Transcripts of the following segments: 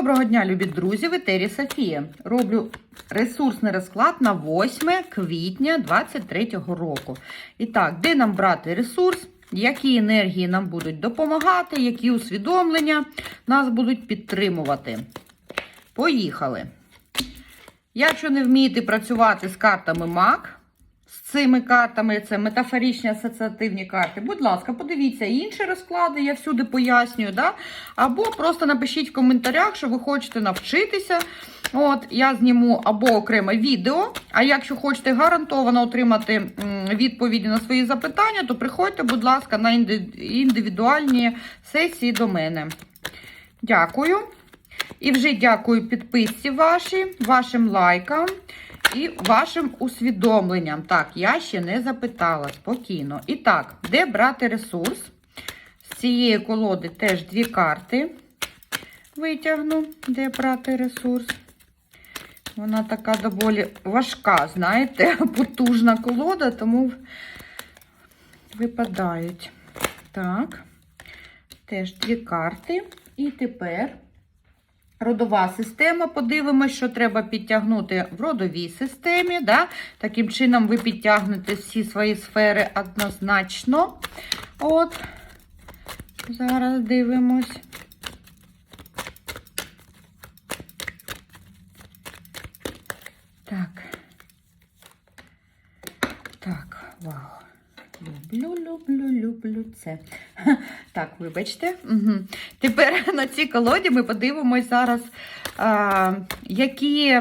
Доброго дня, любі друзі! В етері Софія. Роблю ресурсний розклад на 8 квітня 2023 року. І так, де нам брати ресурс? Які енергії нам будуть допомагати, які усвідомлення нас будуть підтримувати? Поїхали! Якщо не вмієте працювати з картами з цими картами, це метафоричні асоціативні карти, будь ласка, подивіться інші розклади, я всюди пояснюю. Да? Або просто напишіть в коментарях, що ви хочете навчитися. От, Я зніму або окреме відео. А якщо хочете гарантовано отримати відповіді на свої запитання, то приходьте, будь ласка, на індивідуальні сесії до мене. Дякую. І вже дякую підписці вашій, вашим лайкам і вашим усвідомленням. Так, я ще не запитала спокійно. І так, де брати ресурс? З цієї колоди теж дві карти витягну, де брати ресурс. Вона така доволі важка, знаєте, потужна колода, тому випадають. Так, теж дві карти. І тепер родова система. Подивимось, що треба підтягнути в родовій системі. Да? Таким чином, ви підтягнете всі свої сфери однозначно. От, зараз дивимось. Так. Так, вау. Люблю, люблю, люблю це. Так, вибачте. Угу. Тепер на цій колоді ми подивимось зараз, які,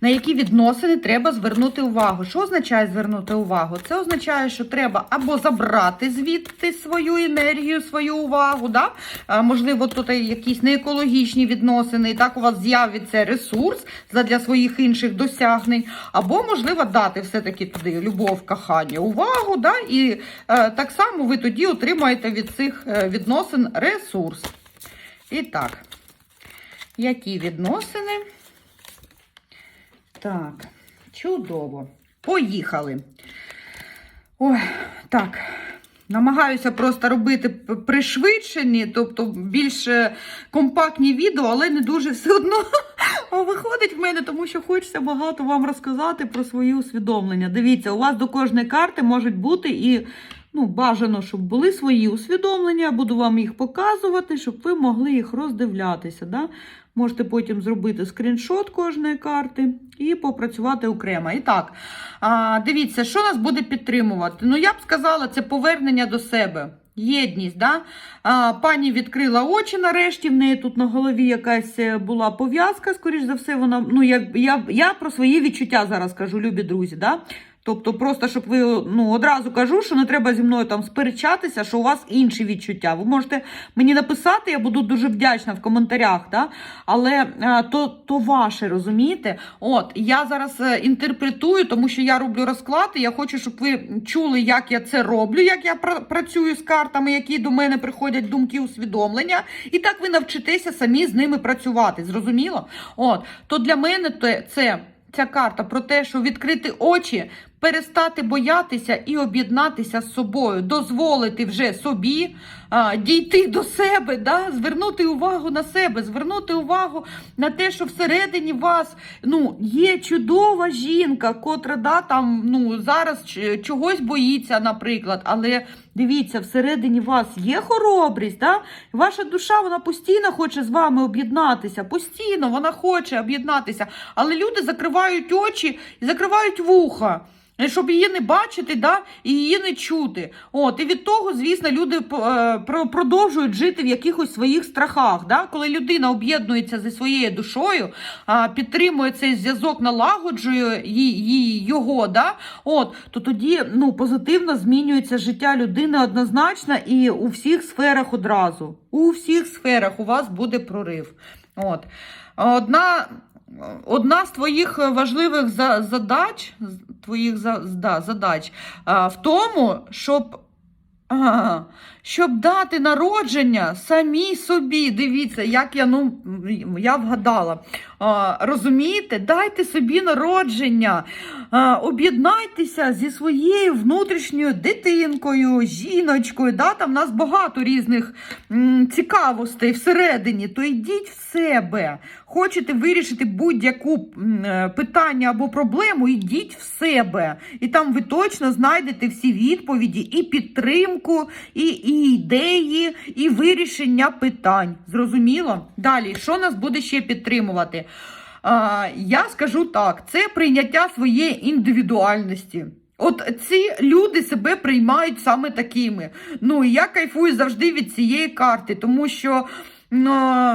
на які відносини треба звернути увагу. Що означає звернути увагу? Це означає, що треба або забрати звідти свою енергію, свою увагу. Да? Можливо, тут якісь неекологічні відносини, і так у вас з'явиться ресурс для своїх інших досягнень, або, можливо, дати все-таки туди любов, кохання, увагу. Да? І е, так само ви тоді отримаєте від цих е, відносин ресурс. І так, які відносини? Так, чудово. Поїхали. Ой, так. Намагаюся просто робити пришвидшені, тобто більш компактні відео, але не дуже все одно виходить в мене, тому що хочеться багато вам розказати про свої усвідомлення. Дивіться, у вас до кожної карти можуть бути і ну, бажано, щоб були свої усвідомлення. Буду вам їх показувати, щоб ви могли їх роздивлятися. Да? Можете потім зробити скріншот кожної карти і попрацювати окремо. І так, дивіться, що нас буде підтримувати. Ну, я б сказала, це повернення до себе. Єдність, да? а, пані відкрила очі нарешті, в неї тут на голові якась е, була пов'язка, скоріш за все, вона. Ну, я, я, я про свої відчуття зараз кажу, любі друзі. Да? Тобто, просто щоб ви ну, одразу кажу, що не треба зі мною там сперечатися, що у вас інші відчуття. Ви можете мені написати, я буду дуже вдячна в коментарях, да? але а, то, то ваше, розумієте? От, я зараз е, інтерпретую, тому що я роблю розклад, і я хочу, щоб ви чули, як я це роблю, як я пра- працюю з картами, які до мене приходять думки, усвідомлення. І так ви навчитеся самі з ними працювати. Зрозуміло? От, то для мене це. Ця карта про те, що відкрити очі, перестати боятися і об'єднатися з собою, дозволити вже собі а, дійти до себе, да? звернути увагу на себе, звернути увагу на те, що всередині вас ну, є чудова жінка, котра да, там, ну, зараз чогось боїться, наприклад. Але дивіться, всередині вас є хоробрість, да? ваша душа вона постійно хоче з вами об'єднатися, постійно вона хоче об'єднатися. Але люди закривають очі і закривають вуха. Щоб її не бачити, да, і її не чути. От, і від того, звісно, люди е, продовжують жити в якихось своїх страхах. Да? Коли людина об'єднується зі своєю душою, підтримує цей зв'язок, налагоджує її, його, да? От, то тоді ну, позитивно змінюється життя людини однозначно і у всіх сферах одразу. У всіх сферах у вас буде прорив. От. Одна Одна з твоїх важливих за- задач, твоїх да, задач в тому, щоб, щоб дати народження самій собі. Дивіться, як я ну я вгадала. А, розумієте, дайте собі народження, а, об'єднайтеся зі своєю внутрішньою дитинкою, жіночкою. Да? Там в нас багато різних м, цікавостей всередині. То йдіть в себе. Хочете вирішити будь-яку е, питання або проблему, йдіть в себе. І там ви точно знайдете всі відповіді, і підтримку, і, і ідеї, і вирішення питань. Зрозуміло? Далі, що нас буде ще підтримувати? А, я скажу так: це прийняття своєї індивідуальності. От ці люди себе приймають саме такими. Ну і я кайфую завжди від цієї карти, тому що. Ну,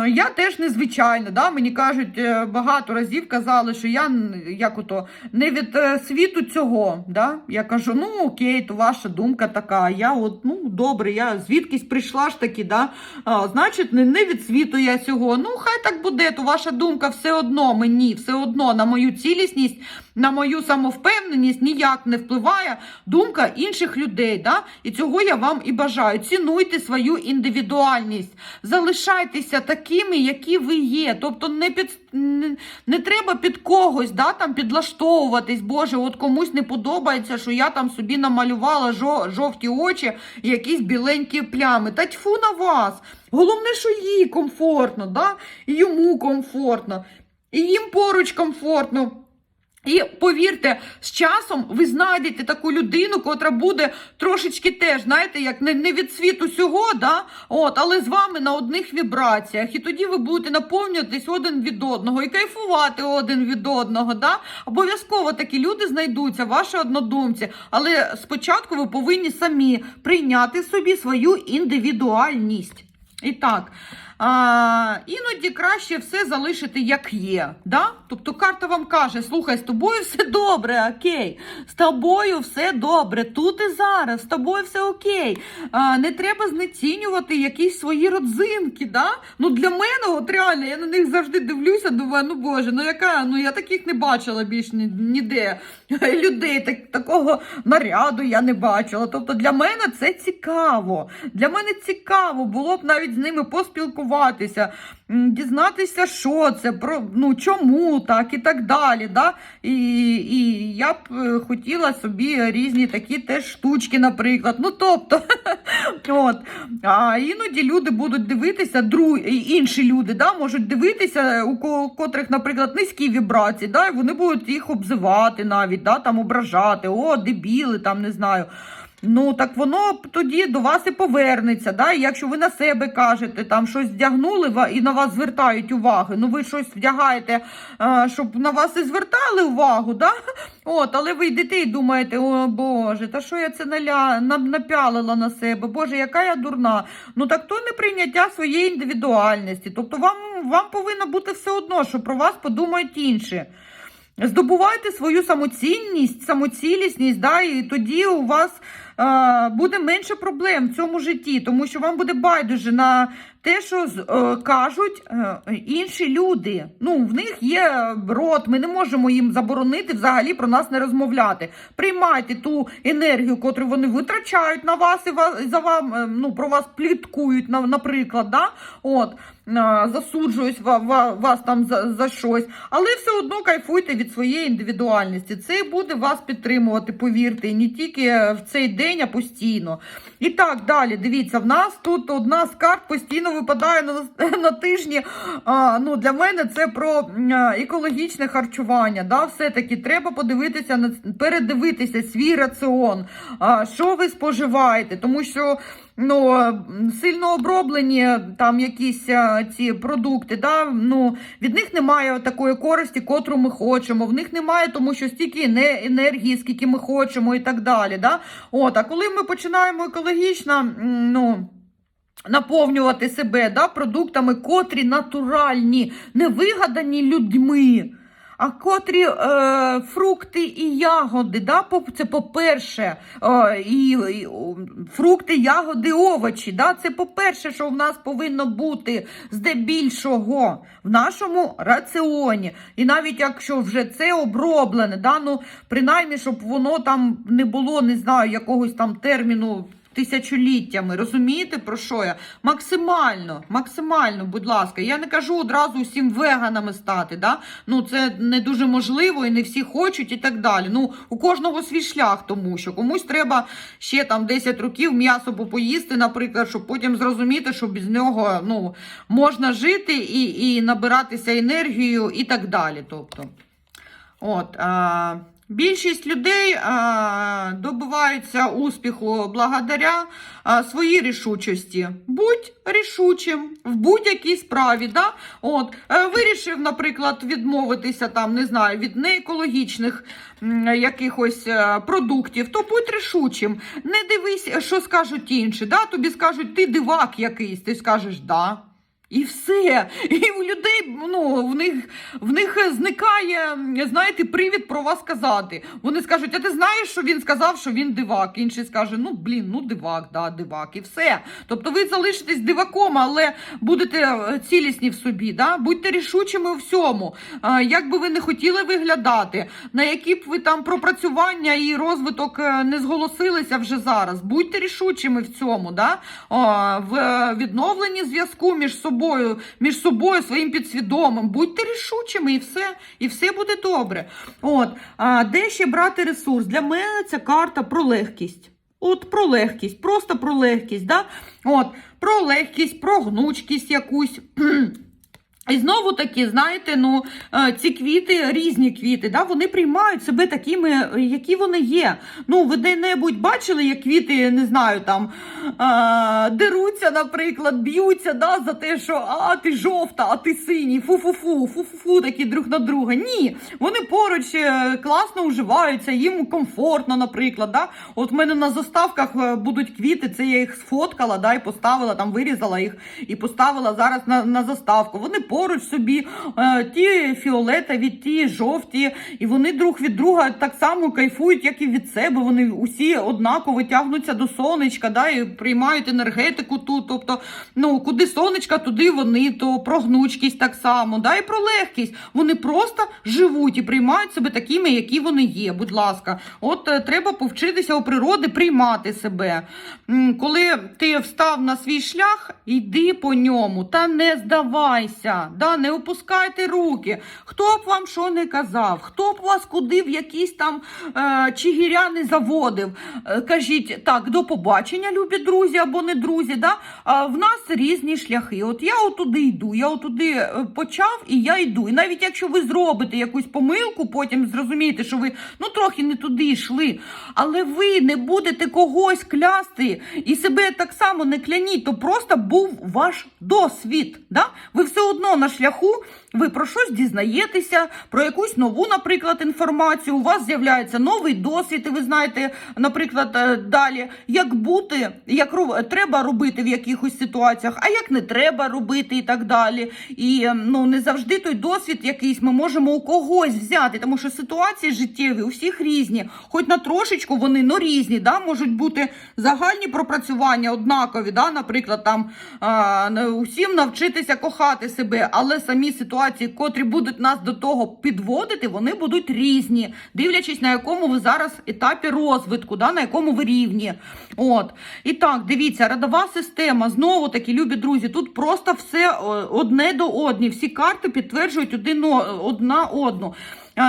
я теж незвичайна, да? мені кажуть, е, багато разів казали, що я як ото, не від е, світу цього. Да? Я кажу, ну окей, то ваша думка така. Я от, ну добре, я звідкись прийшла ж таки, да? а, значить, не, не від світу я цього. Ну, хай так буде, то ваша думка все одно мені, все одно на мою цілісність, на мою самовпевненість ніяк не впливає думка інших людей. Да? І цього я вам і бажаю. Цінуйте свою індивідуальність, залишайтеся такими, які ви є. Тобто не під не, не треба під когось да, там підлаштовуватись. Боже, от комусь не подобається, що я там собі намалювала жовті очі якісь біленькі плями. Та тьфу на вас. Головне, що їй комфортно, да? і йому комфортно, і їм поруч комфортно. І повірте, з часом ви знайдете таку людину, котра буде трошечки теж, знаєте, як не, не від світу сього, да? От, але з вами на одних вібраціях. І тоді ви будете наповнюватись один від одного і кайфувати один від одного. Да? Обов'язково такі люди знайдуться, ваші однодумці. Але спочатку ви повинні самі прийняти собі свою індивідуальність. І так, а, іноді краще все залишити як є. Да? Тобто карта вам каже: слухай, з тобою все добре, окей. З тобою все добре, тут і зараз, з тобою все окей. А, не треба знецінювати якісь свої родзинки. Да? Ну Для мене, от реально, я на них завжди дивлюся, думаю, ну Боже, ну яка, ну я таких не бачила більш ні- ніде. Людей так, такого наряду я не бачила. Тобто для мене це цікаво. Для мене цікаво було б навіть з ними поспілкуватися, м, дізнатися, що це, про ну чому так і так далі. Да? І, і я б е, хотіла собі різні такі теж штучки, наприклад. Ну тобто, от. А іноді люди будуть дивитися, дру... інші люди да, можуть дивитися, у котрих, наприклад, низькі вібрації, да, і вони будуть їх обзивати навіть, да, там ображати, о, дебіли, там не знаю. Ну, так воно тоді до вас і повернеться. Да? І якщо ви на себе кажете, там щось вдягнули і на вас звертають увагу, ну ви щось вдягаєте, щоб на вас і звертали увагу, да? От, але ви йдете і думаєте, о Боже, та що я це наля... напялила на себе? Боже, яка я дурна. Ну так то не прийняття своєї індивідуальності. Тобто вам, вам повинно бути все одно, що про вас подумають інші. Здобувайте свою самоцінність, самоцілісність, да, і тоді у вас е, буде менше проблем в цьому житті, тому що вам буде байдуже на те, що е, кажуть е, інші люди. Ну, в них є рот, ми не можемо їм заборонити взагалі про нас не розмовляти. Приймайте ту енергію, котру вони витрачають на вас і за вам, е, ну, про вас пліткують, на- наприклад, да? От, ва- вас там за, за щось. Але все одно кайфуйте від своєї індивідуальності. Це буде вас підтримувати, повірте, і не тільки в цей день, а постійно. І так, далі, дивіться, в нас тут одна з карт постійно випадає на, на тижні. А, ну, для мене це про екологічне харчування. Да? Все-таки треба подивитися, передивитися свій раціон, а, що ви споживаєте, тому що ну, сильно оброблені там якісь ці продукти, да? ну, від них немає такої користі, котру ми хочемо. В них немає, тому що стільки енергії, скільки ми хочемо і так далі. Да? От, а коли ми починаємо екологічно, ну. Наповнювати себе да, продуктами, котрі натуральні, не вигадані людьми, а котрі е, фрукти і ягоди. Да, це по-перше, е, і, і фрукти, ягоди, овочі. Да, це по-перше, що в нас повинно бути здебільшого в нашому раціоні. І навіть якщо вже це оброблене, да, ну, принаймні, щоб воно там не було, не знаю, якогось там терміну тисячоліттями. Розумієте, про що я? Максимально, максимально, будь ласка. Я не кажу одразу усім веганами стати. Да? Ну, це не дуже можливо і не всі хочуть і так далі. Ну, у кожного свій шлях, тому що комусь треба ще там 10 років м'ясо попоїсти, наприклад, щоб потім зрозуміти, що без нього ну, можна жити і, і набиратися енергією і так далі. Тобто, от. А... Більшість людей добиваються успіху благодаря своїй рішучості. Будь рішучим в будь-якій справі. Да? От, е, вирішив, наприклад, відмовитися там, не знаю, від неекологічних якихось е, продуктів, то будь рішучим. Не дивись, що скажуть інші. Да? Тобі скажуть, ти дивак якийсь, ти скажеш да. І все. І у людей ну, в них в них зникає, знаєте, привід про вас казати. Вони скажуть, а ти знаєш, що він сказав, що він дивак. Інший скаже, ну блін, ну дивак, да, дивак, і все. Тобто ви залишитесь диваком, але будете е, цілісні в собі. Да? Будьте рішучими у всьому. А, Як би ви не хотіли виглядати, на які б ви там пропрацювання і розвиток е, не зголосилися вже зараз. Будьте рішучими в цьому, да? В е, відновленні зв'язку між собою собою, між собою, своїм підсвідомим. Будьте рішучими і все, і все буде добре. От, а де ще брати ресурс? Для мене ця карта про легкість. От про легкість, просто про легкість. Да? От, Про легкість, про гнучкість якусь. І знову таки, знаєте, ну е, ці квіти, різні квіти, да, вони приймають себе такими, які вони є. Ну, ви де-небудь бачили, як квіти, не знаю, там е, деруться, наприклад, б'ються да, за те, що а ти жовта, а ти синій, фу-фу-фу, фу-фу-фу, такі друг на друга. Ні, вони поруч е, класно уживаються, їм комфортно, наприклад. Да? От в мене на заставках будуть квіти, це я їх сфоткала, да, і поставила, там вирізала їх і поставила зараз на, на заставку. Вони поруч собі, е, ті фіолетові, ті жовті, і вони друг від друга так само кайфують, як і від себе. Вони усі однаково тягнуться до сонечка, да, і приймають енергетику тут. Тобто, ну куди сонечка, туди вони, то про гнучкість так само, да, і про легкість. Вони просто живуть і приймають себе такими, які вони є. Будь ласка, от е, треба повчитися у природи приймати себе. Коли ти встав на свій шлях, йди по ньому та не здавайся. Да, не опускайте руки. Хто б вам що не казав, хто б вас куди в якісь там е, чигіря не заводив. Е, кажіть так, до побачення, любі друзі або не друзі. Да? А в нас різні шляхи. От я отуди йду, я отуди е, почав і я йду. І навіть якщо ви зробите якусь помилку, потім зрозумієте, що ви ну трохи не туди йшли, але ви не будете когось клясти і себе так само не кляніть, то просто був ваш досвід. Да? Ви все одно на шляху ви про щось дізнаєтеся, про якусь нову, наприклад, інформацію. У вас з'являється новий досвід, і ви знаєте, наприклад, е, далі, як бути, як треба робити в якихось ситуаціях, а як не треба робити, і так далі. І е, ну не завжди той досвід якийсь ми можемо у когось взяти, тому що ситуації життєві у всіх різні, хоч на трошечку вони ну різні, да, можуть бути загальні пропрацювання однакові, да, наприклад, там а, усім навчитися кохати себе, але самі ситуації, котрі будуть нас до того підводити, вони будуть різні, дивлячись на якому ви зараз етапі розвитку, да, на якому ви рівні. От. І так, дивіться, родова система, знову таки, любі друзі, тут просто все одне до одні. Всі карти підтверджують один, одна одну.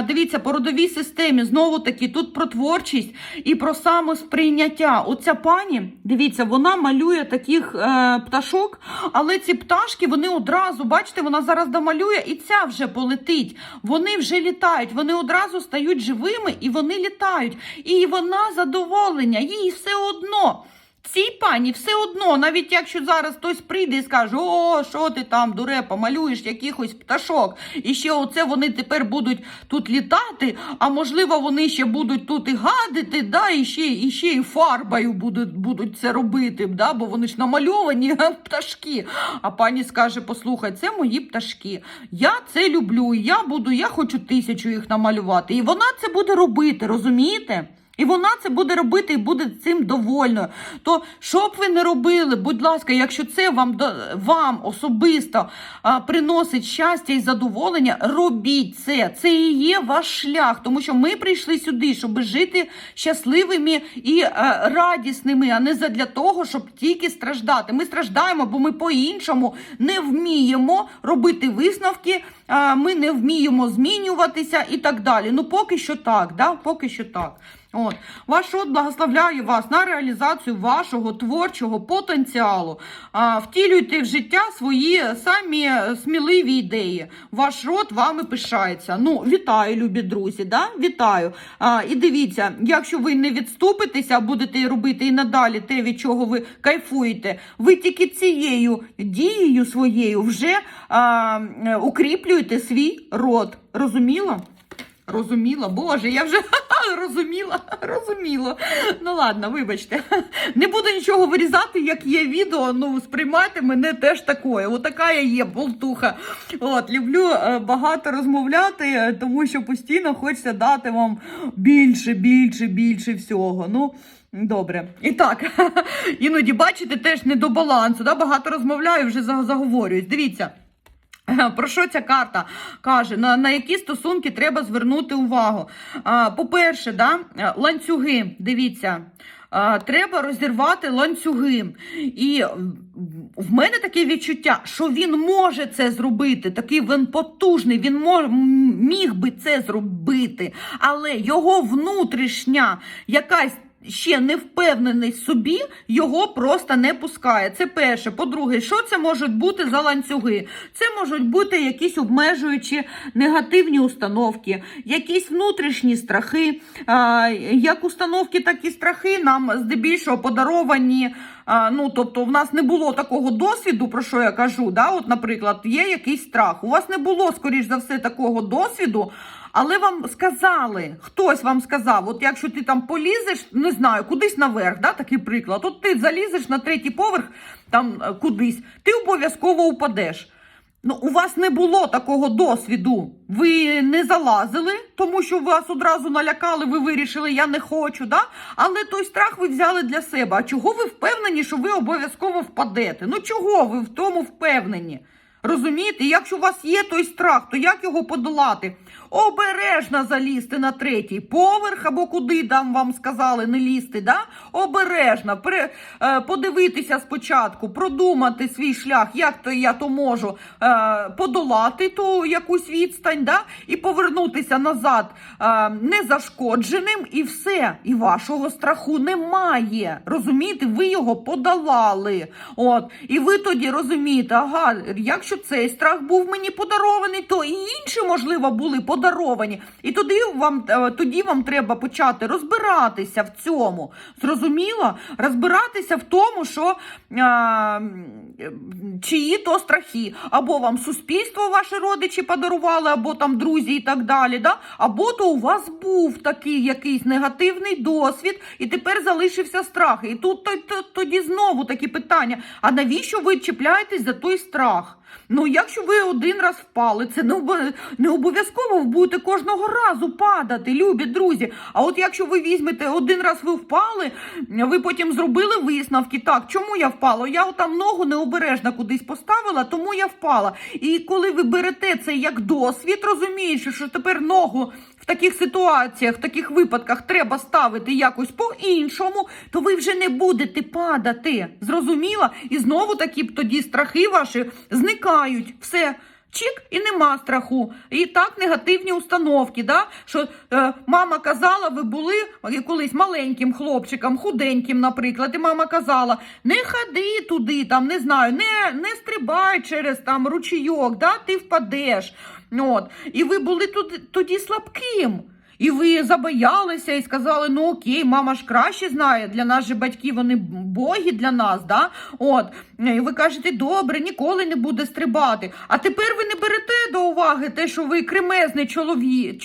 Дивіться, по родовій системі знову таки тут про творчість і про самосприйняття. Оця пані, дивіться, вона малює таких е, пташок, але ці пташки вони одразу, бачите, вона зараз домалює, і ця вже полетить. Вони вже літають, вони одразу стають живими і вони літають. І вона задоволення, їй все одно. Цій пані все одно, навіть якщо зараз хтось прийде і скаже, о, що ти там, дурепа, малюєш якихось пташок, і ще оце вони тепер будуть тут літати, а можливо, вони ще будуть тут і гадити, да, і ще, і ще і фарбою будуть, будуть це робити, да, бо вони ж намальовані пташки. А пані скаже: послухай, це мої пташки. Я це люблю, я буду, я хочу тисячу їх намалювати. І вона це буде робити, розумієте? І вона це буде робити і буде цим довольною. То що б ви не робили, будь ласка, якщо це вам вам особисто а, приносить щастя і задоволення, робіть це. Це і є ваш шлях, тому що ми прийшли сюди, щоб жити щасливими і е, радісними, а не задля того, щоб тільки страждати. Ми страждаємо, бо ми по-іншому не вміємо робити висновки, а, ми не вміємо змінюватися і так далі. Ну, поки що так, да? поки що так. От. Ваш род благословляє вас на реалізацію вашого творчого потенціалу. А, втілюйте в життя свої самі сміливі ідеї. Ваш род вами пишається. Ну, вітаю, любі друзі. Да? Вітаю. А, і дивіться, якщо ви не відступитеся, будете робити і надалі те, від чого ви кайфуєте, ви тільки цією дією своєю вже а, е, укріплюєте свій род. Розуміло? Розуміла, боже, я вже розуміла, розуміло. Ну ладно, вибачте. Не буду нічого вирізати, як є відео. Ну, сприймайте мене теж такою. Отака я є, болтуха. От, люблю е, багато розмовляти, е, тому що постійно хочеться дати вам більше, більше, більше всього. Ну, Добре. І так, іноді бачите, теж не до балансу. Да? Багато розмовляю, вже за- заговорююсь. Дивіться. Про що ця карта каже? На, на які стосунки треба звернути увагу? По-перше, да, ланцюги, дивіться, треба розірвати ланцюги. І в мене таке відчуття, що він може це зробити. Такий він потужний, він мож, міг би це зробити, але його внутрішня якась ще не впевнений собі, його просто не пускає. Це перше. По-друге, що це можуть бути за ланцюги? Це можуть бути якісь обмежуючі негативні установки, якісь внутрішні страхи. Як установки, так і страхи нам здебільшого подаровані. Ну, тобто, в нас не було такого досвіду, про що я кажу. Да? От, наприклад, є якийсь страх. У вас не було, скоріш за все, такого досвіду. Але вам сказали, хтось вам сказав, от якщо ти там полізеш, не знаю, кудись наверх, да, такий приклад, от ти залізеш на третій поверх, там е, кудись, ти обов'язково упадеш. Ну, у вас не було такого досвіду. Ви не залазили, тому що вас одразу налякали, ви вирішили, я не хочу, да? але той страх ви взяли для себе. А чого ви впевнені, що ви обов'язково впадете? Ну чого ви в тому впевнені? Розумієте, якщо у вас є той страх, то як його подолати? Обережно залізти на третій поверх або куди там вам сказали не лізти, да? Обережно пере, е, подивитися спочатку, продумати свій шлях, як то я то можу е, подолати ту якусь відстань, да? і повернутися назад е, незашкодженим, і все. І вашого страху немає. Розумієте, ви його подолали. От, і ви тоді розумієте, ага, якщо цей страх був мені подарований, то і інші, можливо, були подаровані. І тоді вам, е, тоді вам треба почати розбиратися в цьому. Зрозуміло? Розбиратися в тому, що а, чиї то страхи. Або вам суспільство, ваші родичі подарували, або там друзі і так далі. Да? Або то у вас був такий якийсь негативний досвід, і тепер залишився страх. І тут то- то- тоді знову такі питання: а навіщо ви чіпляєтесь за той страх? Ну, якщо ви один раз впали, це не, обов'язково будете кожного разу падати, любі друзі. А от якщо ви візьмете один раз ви впали, ви потім зробили висновки. Так, чому я впала? Я там ногу необережно кудись поставила, тому я впала. І коли ви берете це як досвід, розуміючи, що тепер ногу в таких ситуаціях, в таких випадках треба ставити якось по-іншому, то ви вже не будете падати. Зрозуміла? І знову такі тоді страхи ваші зникають. Все. Чік і нема страху. І так негативні установки. Да? Що е, мама казала, ви були колись маленьким хлопчиком, худеньким, наприклад, і мама казала: не ходи туди, там не знаю, не, не стрибай через там ручійок, да? ти впадеш. От. І ви були тут, тоді слабким. І ви забоялися і сказали, ну окей, мама ж краще знає. Для нас же батьки вони боги для нас. Да? От. І ви кажете, добре, ніколи не буде стрибати. А тепер ви не берете до уваги те, що ви кремезний чоловік,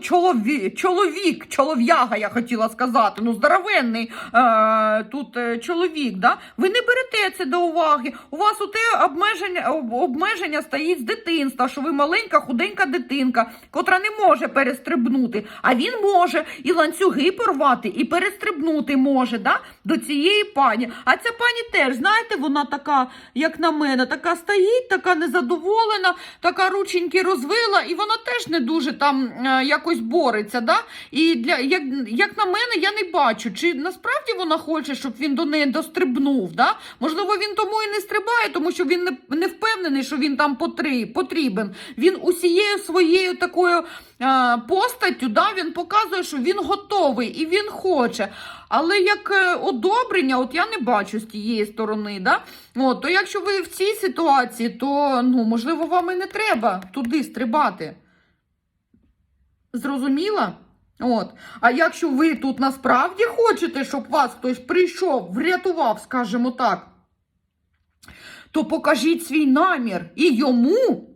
чоловік, чоловік, чолов'яга, я хотіла сказати, ну здоровенний е, тут е, чоловік. Да? Ви не берете це до уваги. У вас у те обмеження, об- обмеження стоїть з дитинства, що ви маленька, худенька дитинка, котра не може перестрибнути. А він може і ланцюги порвати, і перестрибнути може да? до цієї пані. А ця пані теж, знаєте, вона така, як на мене, така стоїть, така незадоволена, така рученьки розвила, і вона теж не дуже там е, якось бореться. Да? І для, як, як на мене, я не бачу, чи насправді вона хоче, щоб він до неї дострибнув. Да? Можливо, він тому і не стрибає, тому що він не, не впевнений, що він там потрібен. Він усією своєю такою е, постаттю, да, він показує, що він готовий і він хоче. Але як е, одобрення, от я не бачу з тієї сторони. Да? От, то якщо ви в цій ситуації, то ну, можливо, вам і не треба туди стрибати. Зрозуміла? От. А якщо ви тут насправді хочете, щоб вас хтось прийшов, врятував, скажімо так, то покажіть свій намір і йому,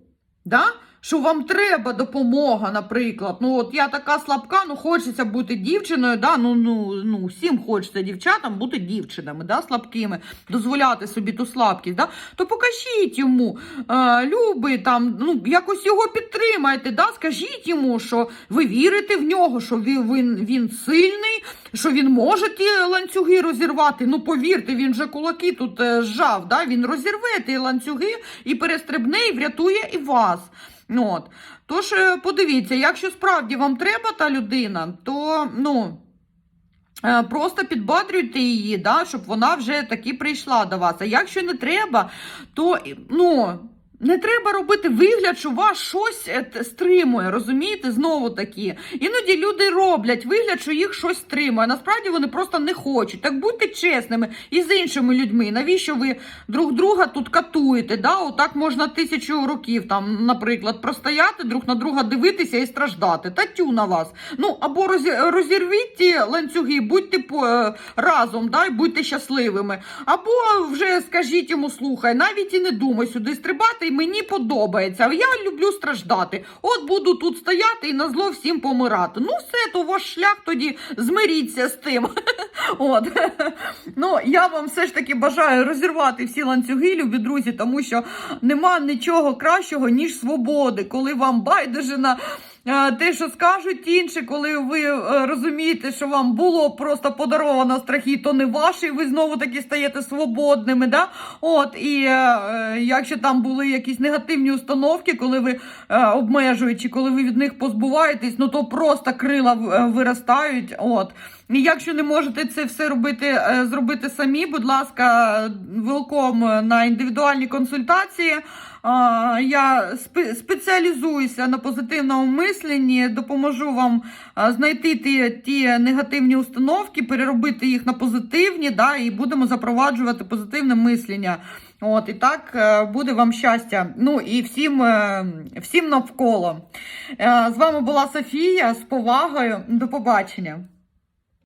да? Що вам треба допомога, наприклад. Ну, от я така слабка, ну хочеться бути дівчиною, да? ну, ну, ну, всім хочеться дівчатам бути дівчинами, да? слабкими, дозволяти собі ту слабкість. Да? То покажіть йому, е, любий, там, ну, якось його підтримайте, да? скажіть йому, що ви вірите в нього, що він, він, він сильний, що він може ті ланцюги розірвати. Ну, повірте, він же кулаки тут е, зжав, да? він розірве ті ланцюги і перестрибне, і врятує і вас. Ну, От. Тож, е, подивіться, якщо справді вам треба та людина, то ну. е, Просто підбадрюйте її, да, щоб вона вже таки прийшла до вас. А якщо не треба, то ну, не треба робити вигляд, що вас щось е, стримує, розумієте? Знову таки. Іноді люди роблять вигляд, що їх щось стримує. Насправді вони просто не хочуть. Так будьте чесними і з іншими людьми. Навіщо ви друг друга тут катуєте? Да? Отак можна тисячу років, там, наприклад, простояти, друг на друга дивитися і страждати. Та тю на вас. Ну, або розірвіть ті ланцюги, будьте е, разом, да, будьте щасливими. Або вже скажіть йому, слухай, навіть і не думай сюди стрибати, і мені подобається. Я люблю страждати. От буду тут стояти і на зло всім помирати. Ну, все, то ваш шлях тоді змиріться з тим. От. Ну, я вам все ж таки бажаю розірвати всі ланцюги, любі друзі, тому що нема нічого кращого, ніж свободи, коли вам байдуже на. Е, Те, що скажуть інші, коли ви е, розумієте, що вам було просто подаровано страхи, то не ваші, ви знову таки стаєте свободними. Да? От, і е, якщо там були якісь негативні установки, коли ви е, обмежуючи, коли ви від них позбуваєтесь, ну то просто крила виростають. От. І якщо не можете це все робити, зробити самі, будь ласка, велком на індивідуальні консультації. Я спе- спеціалізуюся на позитивному мисленні, допоможу вам знайти ті, ті негативні установки, переробити їх на позитивні, да, і будемо запроваджувати позитивне мислення. От, і так е, буде вам щастя. Ну і всім, е, всім навколо. Е, З вами була Софія з повагою. До побачення.